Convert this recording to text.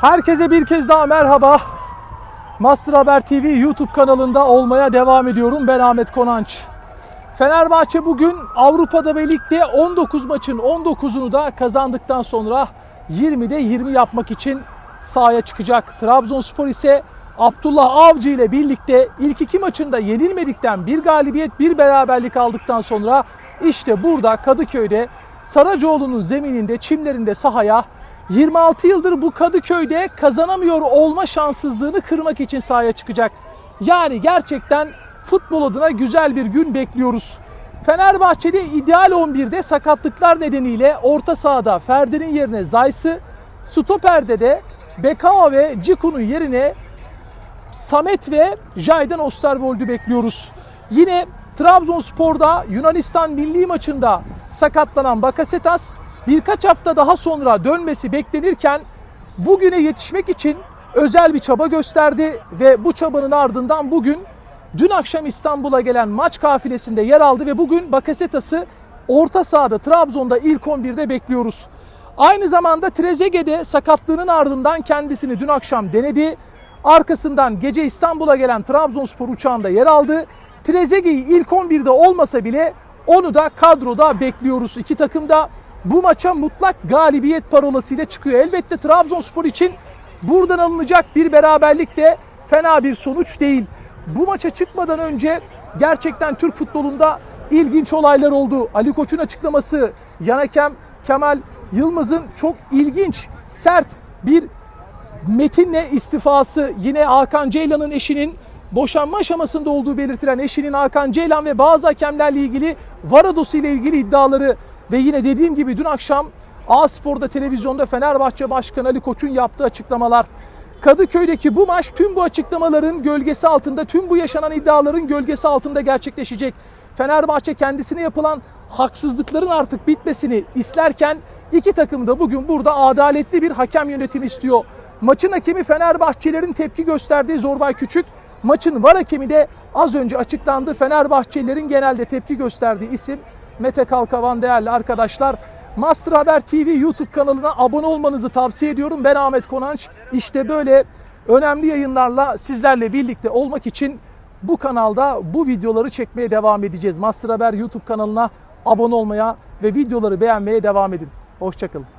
Herkese bir kez daha merhaba. Master Haber TV YouTube kanalında olmaya devam ediyorum. Ben Ahmet Konanç. Fenerbahçe bugün Avrupa'da ve ligde 19 maçın 19'unu da kazandıktan sonra 20'de 20 yapmak için sahaya çıkacak. Trabzonspor ise Abdullah Avcı ile birlikte ilk iki maçında yenilmedikten bir galibiyet bir beraberlik aldıktan sonra işte burada Kadıköy'de Saracoğlu'nun zemininde çimlerinde sahaya 26 yıldır bu Kadıköy'de kazanamıyor olma şanssızlığını kırmak için sahaya çıkacak. Yani gerçekten futbol adına güzel bir gün bekliyoruz. Fenerbahçe'de ideal 11'de sakatlıklar nedeniyle orta sahada Ferdi'nin yerine Zayt'sı, stoperde de Bekao ve Ciku'nun yerine Samet ve Jayden Osterwold'u bekliyoruz. Yine Trabzonspor'da Yunanistan milli maçında sakatlanan Bakasetas birkaç hafta daha sonra dönmesi beklenirken bugüne yetişmek için özel bir çaba gösterdi ve bu çabanın ardından bugün dün akşam İstanbul'a gelen maç kafilesinde yer aldı ve bugün Bakasetas'ı orta sahada Trabzon'da ilk 11'de bekliyoruz. Aynı zamanda Trezeguet'de sakatlığının ardından kendisini dün akşam denedi. Arkasından gece İstanbul'a gelen Trabzonspor uçağında yer aldı. Trezeguet'i ilk 11'de olmasa bile onu da kadroda bekliyoruz. İki takım da bu maça mutlak galibiyet parolasıyla çıkıyor. Elbette Trabzonspor için buradan alınacak bir beraberlik de fena bir sonuç değil. Bu maça çıkmadan önce gerçekten Türk futbolunda ilginç olaylar oldu. Ali Koç'un açıklaması, yan hakem Kemal Yılmaz'ın çok ilginç, sert bir metinle istifası, yine Hakan Ceylan'ın eşinin boşanma aşamasında olduğu belirtilen eşinin Hakan Ceylan ve bazı hakemlerle ilgili Varados ile ilgili iddiaları ve yine dediğim gibi dün akşam A Spor'da televizyonda Fenerbahçe Başkanı Ali Koç'un yaptığı açıklamalar. Kadıköy'deki bu maç tüm bu açıklamaların gölgesi altında, tüm bu yaşanan iddiaların gölgesi altında gerçekleşecek. Fenerbahçe kendisine yapılan haksızlıkların artık bitmesini isterken iki takım da bugün burada adaletli bir hakem yönetimi istiyor. Maçın hakemi Fenerbahçelerin tepki gösterdiği Zorbay Küçük. Maçın var hakemi de az önce açıklandı. Fenerbahçelilerin genelde tepki gösterdiği isim Mete Kalkavan değerli arkadaşlar. Master Haber TV YouTube kanalına abone olmanızı tavsiye ediyorum. Ben Ahmet Konanç. İşte böyle önemli yayınlarla sizlerle birlikte olmak için bu kanalda bu videoları çekmeye devam edeceğiz. Master Haber YouTube kanalına abone olmaya ve videoları beğenmeye devam edin. Hoşçakalın.